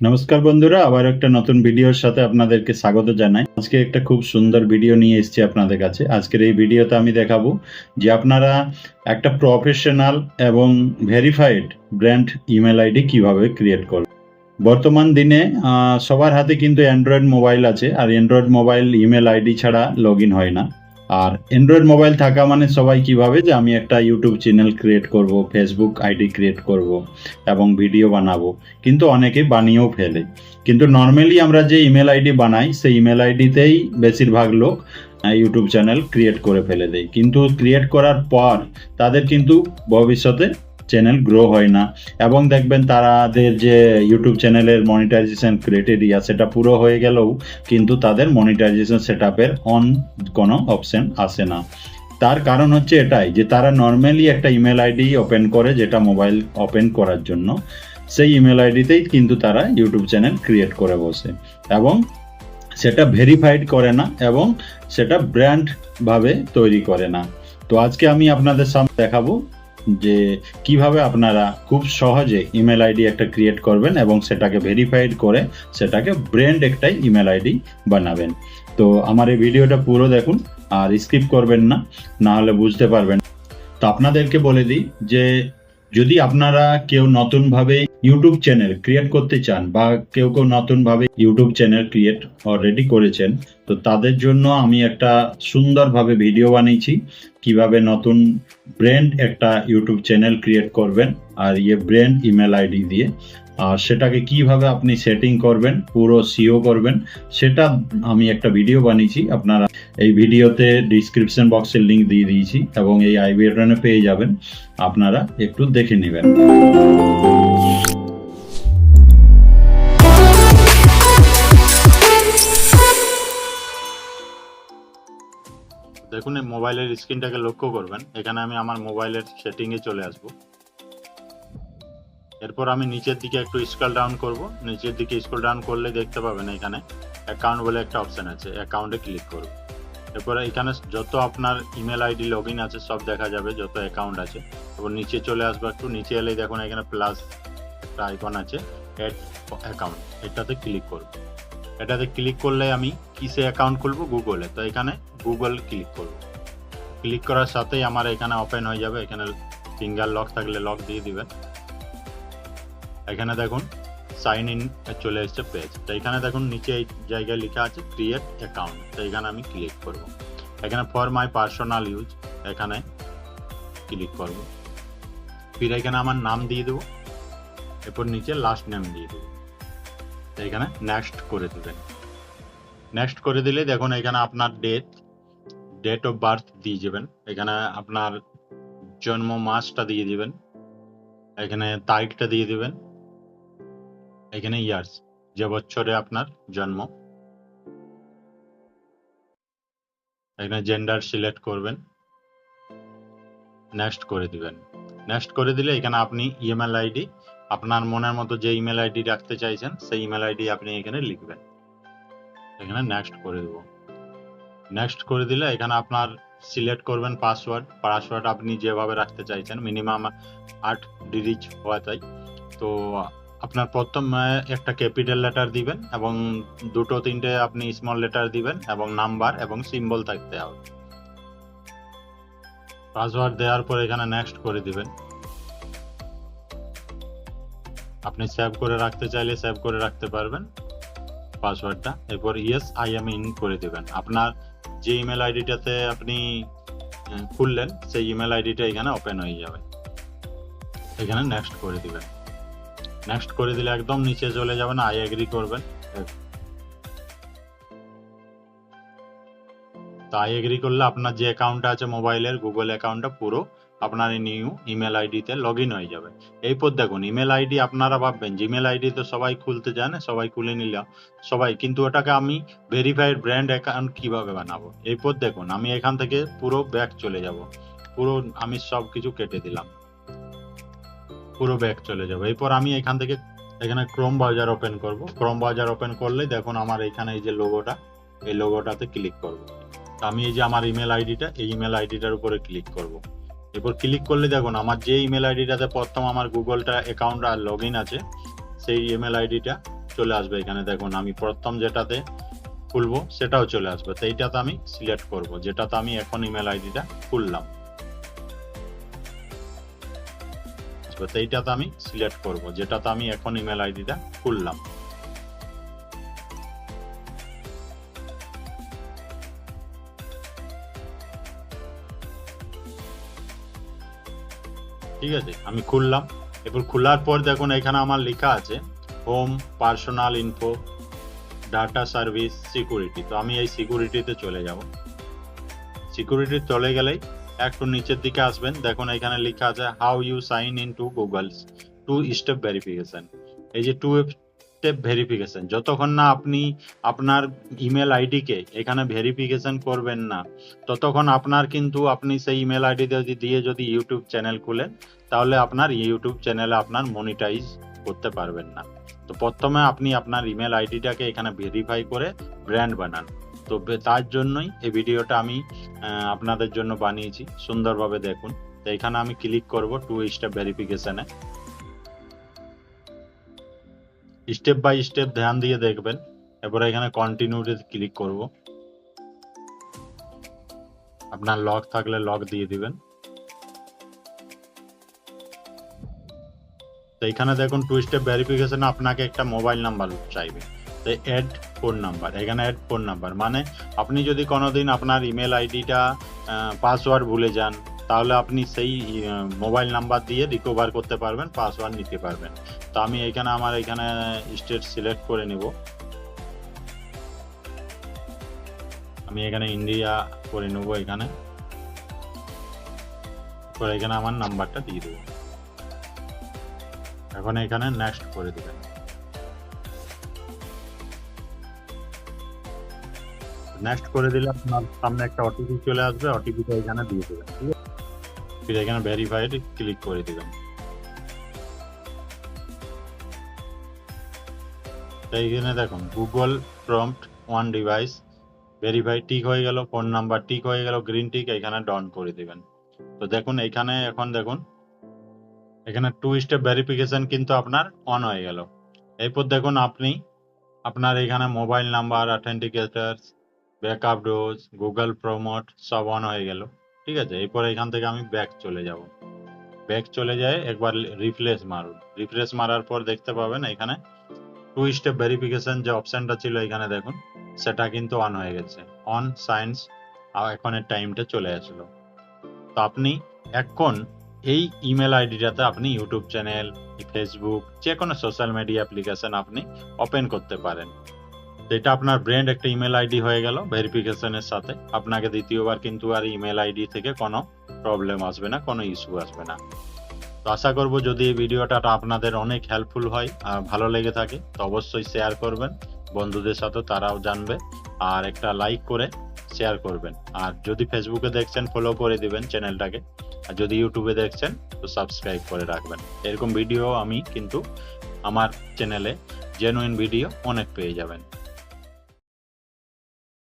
নমস্কার বন্ধুরা, আবার একটা নতুন ভিডিওর সাথে আপনাদেরকে স্বাগত জানাই। আজকে একটা খুব সুন্দর ভিডিও নিয়ে এসেছি আপনাদের কাছে। আজকের এই ভিডিওতে আমি দেখাবো যে আপনারা একটা প্রফেশনাল এবং ভেরিফাইড ব্র্যান্ড ইমেল আইডি কীভাবে ক্রিয়েট করবেন বর্তমান দিনে সবার হাতে কিন্তু অ্যান্ড্রয়েড মোবাইল আছে, আর অ্যান্ড্রয়েড মোবাইল ইমেল আইডি ছাড়া লগ হয় না। আর অ্যান্ড্রয়েড মোবাইল থাকা মানে সবাই কীভাবে যে আমি একটা ইউটিউব চ্যানেল ক্রিয়েট করব ফেসবুক আইডি ক্রিয়েট করব এবং ভিডিও বানাবো। কিন্তু অনেকে বানিয়েও ফেলে। কিন্তু নর্মালি আমরা যে ইমেল আইডি বানাই, সেই ইমেল আইডিতেই বেশিরভাগ লোক ইউটিউব চ্যানেল ক্রিয়েট করে ফেলে দেয়। কিন্তু ক্রিয়েট করার পর তাদের কিন্তু ভবিষ্যতে চ্যানেল গ্রো হয় না। এবং দেখবেন তাদের যে ইউটিউব চ্যানেলের মনিটাইজেশন ক্রাইটেরিয়া সেটা পুরো হয়ে গেলেও কিন্তু তাদের মনিটাইজেশন সেট আপের অন কোনো অপশন আসে না। তার কারণ হচ্ছে এটাই যে তারা নর্মালি একটা ইমেল আইডি ওপেন করে যেটা মোবাইল ওপেন করার জন্য। সেই ইমেল আইডিতেই কিন্তু তারা ইউটিউব চ্যানেল ক্রিয়েট করে বসে। এবং সেটা ভেরিফাইড করে না এবং সেটা ব্র্যান্ডভাবে তৈরি করে না। তো আজকে আমি আপনাদের সামনে দেখাবো যে কীভাবে আপনারা খুব সহজে ইমেল আইডি একটা ক্রিয়েট করবেন এবং সেটাকে ভেরিফাইড করে সেটাকে ব্র্যান্ড একটাই ইমেল আইডি বানাবেন। তো আমার এই ভিডিওটা পুরো দেখুন, আর স্কিপ করবেন না না হলে বুঝতে পারবেন। তো আপনাদেরকে বলে দিই যে যদি আপনারা কেউ নতুনভাবে ইউটিউব চ্যানেল ক্রিয়েট করতে চান বা কেউ কেউ নতুনভাবে ইউটিউব চ্যানেল ক্রিয়েট অলরেডি করেছেন, তো তাদের জন্য আমি একটা সুন্দরভাবে ভিডিও বানিয়েছি। কীভাবে নতুন ব্র্যান্ড একটা ইউটিউব চ্যানেল ক্রিয়েট করবেন আর ইয়ে ব্র্যান্ড ইমেল আইডি দিয়ে। আর সেটাকে কীভাবে আপনি সেটিং করবেন, পুরো সিও করবেন, সেটা আমি একটা ভিডিও বানিয়েছি। আপনারা এই ভিডিওতে ডিসক্রিপশন বক্সের লিংক দিয়ে দিয়েছি এবং এই আই বাটনে পেয়ে যাবেন। আপনারা একটু দেখে নেবেন। দেখুন, এই মোবাইলের স্ক্রিনটাকে লক্ষ্য করবেন। এখানে আমি আমার মোবাইলের সেটিংয়ে চলে আসব। এরপর আমি নিচের দিকে একটু স্ক্রল ডাউন করব। নিচের দিকে স্ক্রল ডাউন করলে দেখতে পাবেন এখানে অ্যাকাউন্ট বলে একটা অপশন আছে অ্যাকাউন্টে ক্লিক করব এরপরে এখানে যত আপনার ইমেল আইডি লগ আছে, সব দেখা যাবে, যত অ্যাকাউন্ট আছে। এরপর নিচে চলে আসব একটু, নিচে এলেই দেখুন এখানে প্লাস একটা আইকন আছে অ্যাড অ্যাকাউন্ট এটাতে ক্লিক করব। এটাতে ক্লিক করলে আমি কিসে অ্যাকাউন্ট খুলবো? গুগলে তো এখানে গুগল ক্লিক করব। ক্লিক করার সাথেই আমার এখানে ওপেন হয়ে যাবে। এখানে ফিঙ্গার লক থাকলে লক দিয়ে দিবেন। এখানে দেখুন সাইন ইন চলে এসেছে পেজ তো এখানে দেখুন, নিচে এই জায়গায় লেখা আছে ক্রিয়েট অ্যাকাউন্ট তো এখানে আমি ক্লিক করব। এখানে ফর মাই পার্সোনাল ইউজ এখানে ক্লিক করব। ফির এখানে আমার নাম দিয়ে দেবো। এরপর নিচে লাস্ট নেম দিয়ে দেবো। এখানে নেক্সট করে দেবেন। নেক্সট করে দিলে দেখুন, এখানে আপনার ডেট ডেট অফ বার্থ দিয়ে দেবেন। এখানে আপনার জন্ম মাসটা দিয়ে দিবেন। এখানে তারিখটা দিয়ে দিবেন। এখানে ইয়ার্স। যে বছরে আপনার জন্ম। এখানে জেন্ডার সিলেক্ট করবেন। নেক্সট করে দিবেন। নেক্সট করে দিলে এখানে আপনি ইমেল আইডি আপনার মনের মতো যে ইমেল আইডি রাখতে চাইছেন, সেই ইমেল আইডি আপনি এখানে লিখবেন। এখানে নেক্সট করে দেব। নেক্সট করে দিলে এখানে আপনার সিলেক্ট করবেন পাসওয়ার্ড পাসওয়ার্ড আপনি যেভাবে রাখতে চাইছেন মিনিমাম আট ডিজিট হওয়া চাই তো আপনার প্রথম একটা ক্যাপিটাল লেটার দিবেন এবং দুটো তিনটে আপনি স্মল লেটার দিবেন এবং নাম্বার এবং সিম্বল থাকতে হবে। পাসওয়ার্ড দেওয়ার পর এখানে নেক্সট করে দিবেন। আপনি সেভ করে রাখতে চাইলে সেভ করে রাখতে পারবেন পাসওয়ার্ডটা এরপর ইয়েস আই এম ইন করে দিবেন। আপনার যে ইমেল আইডিটাতে আপনি খুললেন, সেই ইমেল আইডিটা এখানে ওপেন হয়ে যাবে। এখানে নেক্সট করে দিবেন। নেক্সট করে দিলে একদম নিচে চলে যাবেন আই এগ্রি করবেন তো আই এগ্রি করলে আপনার যে অ্যাকাউন্টটা আছে মোবাইলের গুগল অ্যাকাউন্টটা পুরো আপনার এই নিউ ইমেল আইডিতে লগ ইন হয়ে যাবে। এরপর দেখুন ইমেল আইডি আপনারা ভাববেন জিমেল আইডি তো সবাই খুলতে জানে, সবাই খুলে নিলাম, সবাই, কিন্তু ওটাকে আমি ভেরিফাইড ব্র্যান্ড অ্যাকাউন্ট কীভাবে বানাবো? এরপর দেখুন, আমি এখান থেকে পুরো ব্যাক চলে যাব। পুরো আমি সব কিছু কেটে দিলাম। পুরো ব্যাক চলে যাব। এরপর আমি এখান থেকে এখানে ক্রোম ব্রাউজার ওপেন করব। ক্রোম ব্রাউজার ওপেন করলে দেখুন আমার এখানে এই যে লোগোটা এই লোগোটাতে ক্লিক করব। আমি এই যে আমার ইমেল আইডিটা এই ইমেল আইডিটার উপরে ক্লিক করব। এরপর ক্লিক করলে দেখুন আমার যে ইমেল আইডিটাতে প্রথম আমার গুগলটা অ্যাকাউন্ট আর লগ আছে, সেই ইমেল আইডিটা চলে আসবে এখানে। দেখুন আমি প্রথম যেটাতে খুলবো, সেটাও চলে আসবে। তো এইটাতে আমি সিলেক্ট করব, যেটাতে আমি এখন ইমেল আইডিটা খুললাম। তো এইটাতে আমি সিলেক্ট করব। যেটাতে আমি এখন ইমেল আইডিটা খুললাম। ঠিক আছে? আমি খুললাম। এরপর খোলার পর দেখুন এখানে আমার লেখা আছে home personal info data service security তো আমি এই সিকিউরিটিতে চলে যাব। সিকিউরিটি চলে গেলেই একটু নিচের দিকে আসবেন। দেখুন, এখানে লেখা আছে how you sign in to Google two step verification এই যে টু স্টেপ ভেরিফিকেশন যতক্ষণ না আপনি আপনার ইমেল আইডিকে এখানে ভেরিফিকেশন করবেন না, ততক্ষণ আপনার কিন্তু আপনি সেই ইমেল আইডি দিয়ে যদি ইউটিউব চ্যানেল খুলেন, তাহলে আপনার ইউটিউব চ্যানেলে আপনার মনিটাইজ করতে পারবেন না। তো প্রথমে আপনি আপনার ইমেল আইডিটাকে এখানে ভেরিফাই করে ব্র্যান্ড বানান। তো তার জন্যই এই ভিডিওটা আমি আপনাদের জন্য বানিয়েছি। সুন্দরভাবে দেখুন। তো এখানে আমি ক্লিক করব টু স্টেপ ভেরিফিকেশানে স্টেপ বাই স্টেপ ধ্যান দিয়ে দেখবেন। এরপরে এখানে কন্টিনিউতে ক্লিক করব। আপনার লক থাকলে লক দিয়ে দিবেন। তো এখানে দেখুন টু স্টেপ ভেরিফিকেশন আপনাকে একটা মোবাইল নাম্বার চাইবে। তো অ্যাড ফোন নাম্বার এখানে অ্যাড ফোন নাম্বার মানে আপনি যদি কোনোদিন আপনার ইমেল আইডিটা পাসওয়ার্ড ভুলে যান, তাহলে আপনি সেই মোবাইল নাম্বার দিয়ে রিকভার করতে পারবেন পাসওয়ার্ড নিতে পারবেন। তো আমি এখানে আমার এখানে স্টেট সিলেক্ট করে নিব। আমি এখানে ইন্ডিয়া করে নেব এখানে। এখানে আমার নাম্বারটা দিয়ে দেবো। এখন এখানে নেক্সট করে দিবেন। নেক্সট করে দিলে আপনার সামনে একটা ওটিপি চলে আসবে ওটিপিটা এখানে দিয়ে দেবেন ঠিক আছে? ফির এখানে ভেরিফাইড ক্লিক করে দিবেন তো এইখানে দেখুন Google prompt one device verify tick হয়ে গেল ফোন নাম্বার টিক হয়ে গেল গ্রিন টিক এখানে ডন করে দিবেন। তো দেখুন, এখানে এখন দেখুন, এখানে টু স্টেপ ভেরিফিকেশন কিন্তু আপনার অন হয়ে গেল। এরপর দেখুন, আপনি, আপনার এখানে মোবাইল নাম্বার অথেন্টিকেটার ব্যাকআপ ডোজ গুগল প্রমোট সব অন হয়ে গেল। ঠিক আছে? এরপর এখান থেকে আমি ব্যাক চলে যাব। ব্যাক চলে যায় একবার রিফ্রেশ মারুন। রিফ্রেশ মারার পর দেখতে পাবেন এখানে টু স্টেপ ভেরিফিকেশন যে অপশনটা ছিল এখানে দেখুন, সেটা কিন্তু অন হয়ে গেছে। অন সায়েন্স এখন এর টাইমটা চলে আসলো। তো আপনি এখন এই ইমেল আইডিটাতে আপনি ইউটিউব চ্যানেল ফেসবুক যে কোনো সোশ্যাল মিডিয়া অ্যাপ্লিকেশন আপনি ওপেন করতে পারেন। এটা আপনার ব্র্যান্ড একটা ইমেল আইডি হয়ে গেল ভেরিফিকেশনের সাথে। আপনাকে দ্বিতীয়বার কিন্তু আর ইমেল আইডি থেকে কোনো প্রবলেম আসবে না, কোনো ইস্যু আসবে না। তো আশা করব যদি এই ভিডিওটা আপনাদের অনেক হেল্পফুল হয় আর ভালো লেগে থাকে, তো অবশ্যই শেয়ার করবেন। বন্ধুদের সাথে তারাও জানবে। আর একটা লাইক করে শেয়ার করবেন। আর যদি ফেসবুকে দেখছেন ফলো করে দিবেন চ্যানেলটাকে আর যদি ইউটিউবে দেখছেন, তো সাবস্ক্রাইব করে রাখবেন। এরকম ভিডিও আমি কিন্তু আমার চ্যানেলে জেনুইন ভিডিও অনেক পেয়ে যাবেন।